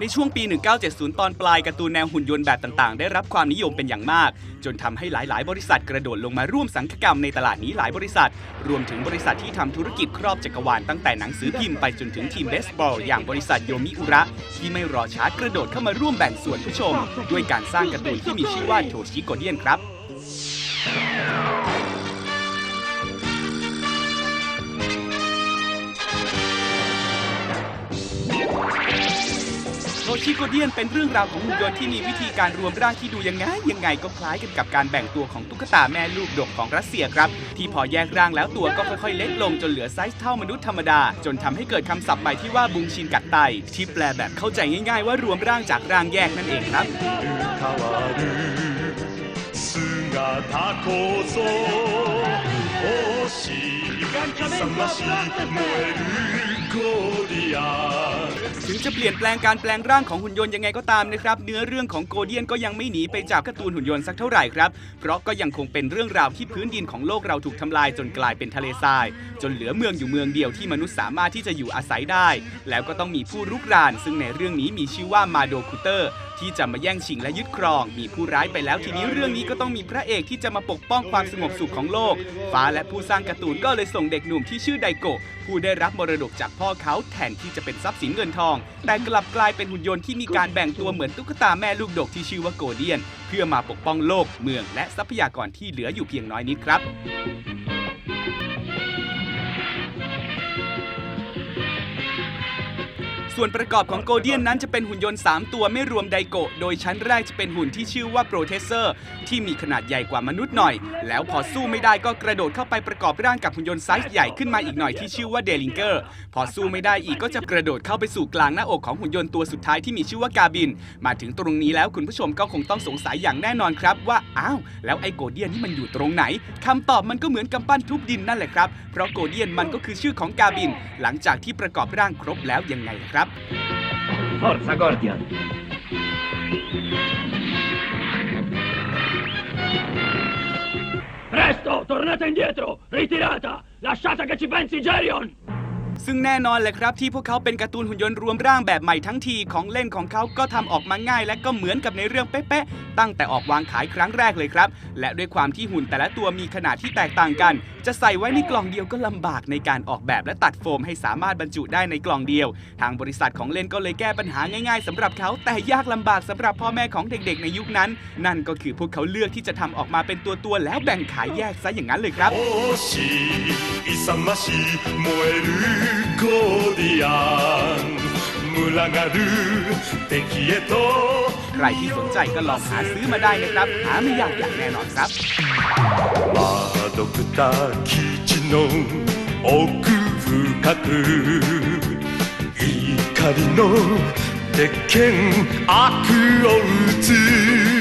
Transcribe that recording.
ในช่วงปี 1970 ตอนปลายการ์ตูนแนวหุ่นยนต์แบบต่างๆ ได้รับความนิยมเป็นอย่างมาก จนทำให้หลาย ๆ บริษัทกระโดดลงมาร่วมสังคกรรมในตลาดนี้หลายบริษัท รวมถึงบริษัทที่ทำธุรกิจครอบจักรวาลตั้งแต่หนังสือพิมพ์ไปจนถึงทีมเบสบอล อย่างบริษัทโยมิอุระ ที่ไม่รอช้ากระโดดเข้ามาร่วมแบ่งส่วนผู้ชม ด้วยการสร้างการ์ตูนที่มีชื่อว่าโทชิโกเดียนครับ ชิโกเดียนเป็นเรื่องราวของหุ่นยนต์ที่มีวิธีการรวมร่างที่ดูยังไงยังไงก็คล้ายกันกับการแบ่งตัวของตุ๊กตาแม่ลูกดกของรัสเซียครับ ที่พอแยกร่างแล้วตัวก็ค่อยๆ เล็กลงจนเหลือไซส์เท่ามนุษย์ธรรมดา จนทำให้เกิดคำศัพท์ใหม่ที่ว่าบุงชินกัดไต ที่แปลแบบเข้าใจง่ายๆ ว่ารวมร่างจากร่างแยกนั่นเองครับ 変わる姿こそ惜しい勇ましい燃えるゴーディアン ถึงจะเปลี่ยนแปลงการแปลงร่างของหุ่นยนต์ยังไงก็ตามนะครับ เนื้อเรื่องของโกเดียนก็ยังไม่หนีไปจากการ์ตูนหุ่นยนต์สักเท่าไหร่ครับ เพราะก็ยังคงเป็นเรื่องราวที่พื้นดินของโลกเราถูกทำลายจนกลายเป็นทะเลทราย จนเหลือเมืองอยู่เมืองเดียวที่มนุษย์สามารถที่จะอยู่อาศัยได้ แล้วก็ต้องมีผู้รุกราน ซึ่งในเรื่องนี้มีชื่อว่ามาโดคูเตอร์ ที่จะมาแย่งชิงและยึดครอง มีผู้ร้ายไปแล้วทีนี้เรื่องนี้ก็ต้องมีพระเอกที่จะมาปกป้องความสงบสุขของโลก ฟ้าและผู้สร้างการ์ตูนก็เลยส่งเด็กหนุ่มที่ชื่อไดโกะผู้ได้รับมรดกจากพ่อเขาแทนที่จะเป็นทรัพย์สินเงินทอง แต่กลับกลายเป็นหุ่นยนต์ที่มีการแบ่งตัวเหมือนตุ๊กตาแม่ลูกดกที่ชื่อว่าโกเดียน เพื่อมาปกป้องโลกเมืองและทรัพยากรที่เหลืออยู่เพียงน้อยนิดครับ ส่วนประกอบของโกเดียนนั้นจะเป็นหุ่นยนต์ 3 ตัวไม่รวมไดโกะ โดยชั้นแรกจะเป็นหุ่นที่ชื่อว่าโปรเทสเซอร์ ที่มีขนาดใหญ่กว่ามนุษย์หน่อย แล้วพอสู้ไม่ได้ก็กระโดดเข้าไปประกอบร่างกับหุ่นยนต์ไซส์ใหญ่ขึ้นมาอีกหน่อยที่ชื่อว่าเดลิงเกอร์ พอสู้ไม่ได้อีกก็จะกระโดดเข้าไปสู่กลางหน้าอกของหุ่นยนต์ตัวสุดท้ายที่มีชื่อว่ากาบิน มาถึงตรงนี้แล้วคุณผู้ชมก็คงต้องสงสัยอย่างแน่นอนครับ ว่าอ้าวแล้วไอโกเดียนนี่มันอยู่ตรงไหนคำตอบมันก็เหมือนกำปั้นทุบดินนั่นแหละครับเพราะโกเดียนมันก็คือชื่อของกาบิน หลังจากที่ประกอบร่างครบแล้วยังไงครับ Forza Gordian! Presto, tornate indietro! Ritirata! Lasciate che ci pensi Gerion! ซึ่งแน่นอนเลยครับที่พวกเขาเป็นการ์ตูนหุ่นยนต์รวมร่างแบบใหม่ทั้งทีของเล่นของเขาก็ทำออกมาง่าย และก็เหมือนกับในเรื่องเป๊ะๆตั้งแต่ออกวางขายครั้งแรกเลยครับ และด้วยความที่หุ่นแต่ละตัวมีขนาดที่แตกต่างกัน จะใส่ไว้ในกล่องเดียวก็ลำบากในการออกแบบและตัดโฟมให้สามารถบรรจุได้ในกล่องเดียว ทางบริษัทของเล่นก็เลยแก้ปัญหาง่าย ๆ สำหรับเขาแต่ยากลำบากสำหรับพ่อแม่ของเด็กๆ ในยุคนั้น นั่นก็คือพวกเขาเลือกที่จะทำออกมาเป็นตัวๆแล้วแบ่งขายแยกซะอย่างนั้นเลยครับ 勇ましい燃えるゴーディアン群がる敵へと ใครที่สนใจก็ลองหาซื้อมาได้นะครับ หาไม่ยากอย่างแน่นอนครับ まドクター基地の奥深く怒りの鉄拳悪を打つ